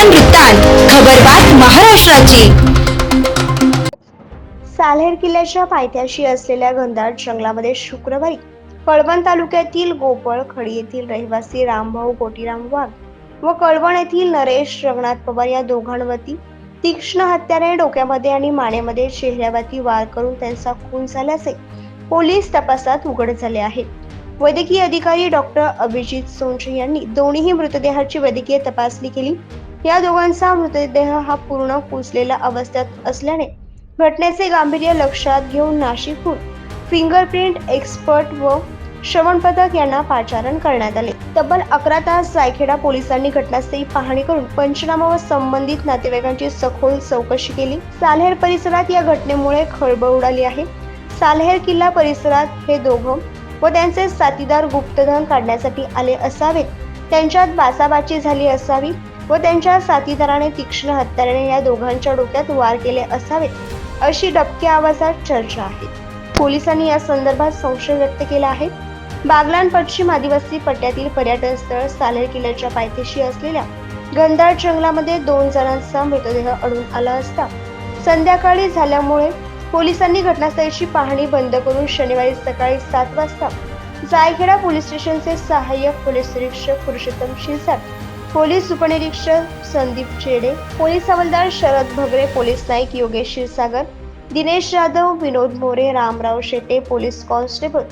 बागलान वृत्तांत महाराष्ट्राची. साल्हेर किल्ल्याच्या पायथ्याशी असलेल्या घनदाट जंगलामध्ये शुक्रवारी कळवण तालुक्यातील गोपळ खडी येथील रहिवासी रामभाऊ गोटीराम वाघ व कळवण येथील नरेश रंगनाथ पवार या दोघांवरती तीक्ष्ण हत्याने डोक्यामध्ये आणि मानेमध्ये चेहऱ्यावरती वार करून त्यांचा खून झाल्याचे पोलीस तपासात उघड झाले आहे. वैद्यकीय अधिकारी डॉक्टर अभिजित सोनशे यांनी दोन्ही मृतदेहाची वैद्यकीय तपासणी केली. या दोघांचा मृतदेह हा पूर्ण कुचलेल्या अवस्थेत असल्याने घटनेचे गांभीर्य लक्षात घेऊन नाशिकहून फिंगरप्रिंट एक्सपर्ट व श्रवण पथक यांना पाचारण करण्यात आले. तब्बल अकरा तास जायखेडा पोलिसांनी घटनास्थळी पाहणी करून पंचनामा व संबंधित नातेवाईकांची सखोल चौकशी केली. सालहेर परिसरात या घटनेमुळे खळबळ उडाली आहे. सालहेर किल्ला परिसरात हे दोघं व त्यांचे साथीदार गुप्तधन काढण्यासाठी आले असावेत. त्यांच्यात बाचाबाची झाली असावी. व त्यांच्या साथीदाराने तीक्ष्ण हत्याराने या दोघांच्या डोक्यात वार केले असावेत अशी डबक्या आवाजात चर्चा आहे. पोलिसांनी या संदर्भात संशय व्यक्त केला आहे. बागलान पश्चिम आदिवासी पट्ट्यातील पर्यटन स्थळ सालेर किल्ल्याच्या पायथ्याशी असलेल्या गंधार जंगलामध्ये दोन जणांचा मृतदेह अडून आला असता. संध्याकाळी झाल्यामुळे पोलिसांनी घटनास्थळाची पाहणी बंद करून शनिवारी सकाळी सात वाजता जायखेडा पोलीस स्टेशनचे सहाय्यक पोलीस निरीक्षक पुरुषोत्तम शिरसाट पोलीस उपनिरीक्षक संदीप चेडे पोलीस हवालदार Sharad Bhagare police Naik Yogesh Kshirsagar Dinesh Jadhav Vinod More Ramrao Shete police constable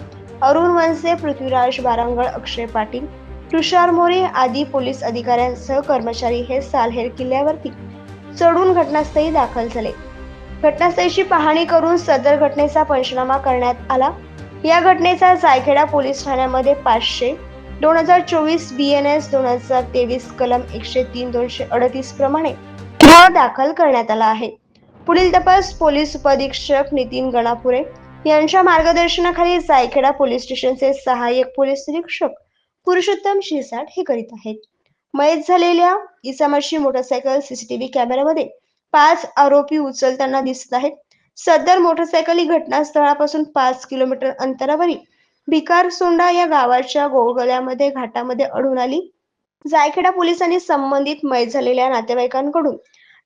Arun Vanse Prithviraj Barangal Akshay Patil Tushar More आदी पोलीस अधिकाऱ्यांसह कर्मचारी हे सालहेर किल्ल्यावरती चढून घटनास्थळी दाखल झाले. घटनास्थळीची पाहणी करून सदर घटनेचा पंचनामा करण्यात आला. या घटनेचा जायखेडा पोलीस ठाण्यामध्ये पाचशे दोन हजार चोवीस बी एन एस दोन हजार तेवीस कलम एकशे तीन दोनशे अडतीस प्रमाणे गुन्हा दाखल करण्यात आला आहे. पुढील तपास पोलीस उपअधीक्षक नितीन गणापुरे यांच्या मार्गदर्शनाखाली जायखेडा पोलीस स्टेशनचे सहाय्यक पोलीस निरीक्षक पुरुषोत्तम शिरसाट हे करीत आहेत. मयत झालेल्या इसमाची मोटरसायकल सीसीटीव्ही कॅमेऱ्यामध्ये पाच आरोपी उचलताना दिसत आहेत. सदर मोटरसायकल ही घटनास्थळापासून पाच किलोमीटर अंतरावरील भिकारसोंडा या गावाच्या गोगल्यामध्ये घाटामध्ये अडून आली. जायखेडा पोलिसांनी संबंधित मयत झालेल्या नातेवाईकांकडून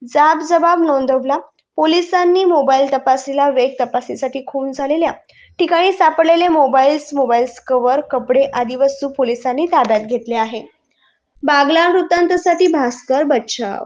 जाब जबाब नोंदवला. पोलिसांनी मोबाईल तपासणीला वेग तपासणीसाठी खून झालेल्या ठिकाणी सापडलेले मोबाईल्स मोबाईल्स कव्हर कपडे आदी वस्तू पोलिसांनी ताब्यात घेतले आहे. बागला वृत्तांतासाठी भास्कर बच्चाव